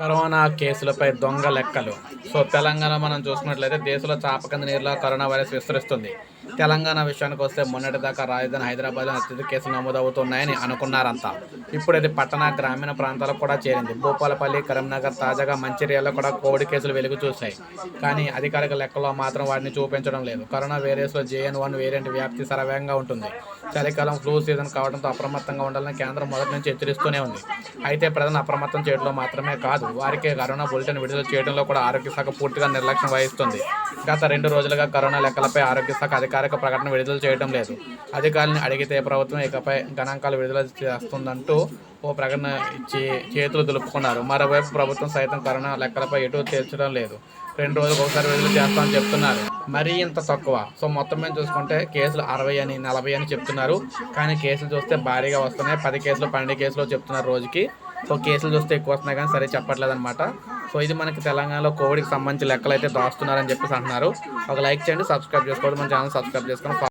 Corona కేసులపై దొంగ లెక్కలు. So Telangana మనం చూసుకున్నట్లయితే దేశంలో చాపకంది నీరులో కరోనా వైరస్ విస్తరిస్తుంది. తెలంగాణ విషయానికి వస్తే మొన్నటిదాకా రాజధాని హైదరాబాద్లో అత్యధిక కేసులు నమోదవుతున్నాయని అనుకున్నారంతా. ఇప్పుడు ఇది పట్టణ గ్రామీణ ప్రాంతాలకు కూడా చేరింది. భూపాలపల్లి కరీంనగర్ తాజాగా మంచిర్యాలలో కూడా కోవిడ్ కేసులు వెలుగు చూశాయి. కానీ అధికారిక లెక్కల్లో మాత్రం వాటిని చూపించడం లేదు. కరోనా వేరియస్లో జేఎన్ వన్ వేరియంట్ వ్యాప్తి సరవేగంగా ఉంటుంది. చలికాలం ఫ్లూ సీజన్ కావడంతో అప్రమత్తంగా ఉండాలని కేంద్రం మొదటి నుంచి హెచ్చరిస్తూనే ఉంది. అయితే ప్రజలను అప్రమత్తం చేయడంలో మాత్రమే కాదు వారికి కరోనా బులెటిన్ విడుదల చేయడంలో కూడా ఆరోగ్య శాఖ పూర్తిగా నిర్లక్ష్యం వహిస్తుంది. గత రెండు రోజులుగా కరోనా లెక్కలపై ఆరోగ్య శాఖ అధికారిక ప్రకటన విడుదల చేయడం లేదు. అధికారులను అడిగితే ప్రభుత్వం ఇకపై గణాంకాలు విడుదల చేస్తుందంటూ ఓ ప్రకటన ఇచ్చి చేతులు దులుపుకున్నారు. మరోవైపు ప్రభుత్వం సైతం కరోనా లెక్కలపై ఎటు తీర్చడం లేదు. రెండు రోజులకు ఒకసారి విడుదల చేస్తామని చెప్తున్నారు. మరీ ఇంత తక్కువ. సో మొత్తం మీద చూసుకుంటే కేసులు అరవై అని నలభై అని చెప్తున్నారు. కానీ కేసులు చూస్తే భారీగా వస్తున్నాయి. పది కేసులు పన్నెండు కేసులు చెప్తున్నారు రోజుకి. సో కేసులు చూస్తే ఎక్కువ వస్తున్నాయి కానీ సరే చెప్పట్లేదు అనమాట సో ఇది మనకి తెలంగాణలో కోవిడ్కి సంబంధించి లెక్కలు అయితే దాస్తున్నారని చెప్పేసి అంటున్నారు. ఒక లైక్ చేయండి సబ్స్క్రైబ్ చేసుకోండి మన ఛానల్ సబ్స్క్రైబ్ చేసుకొని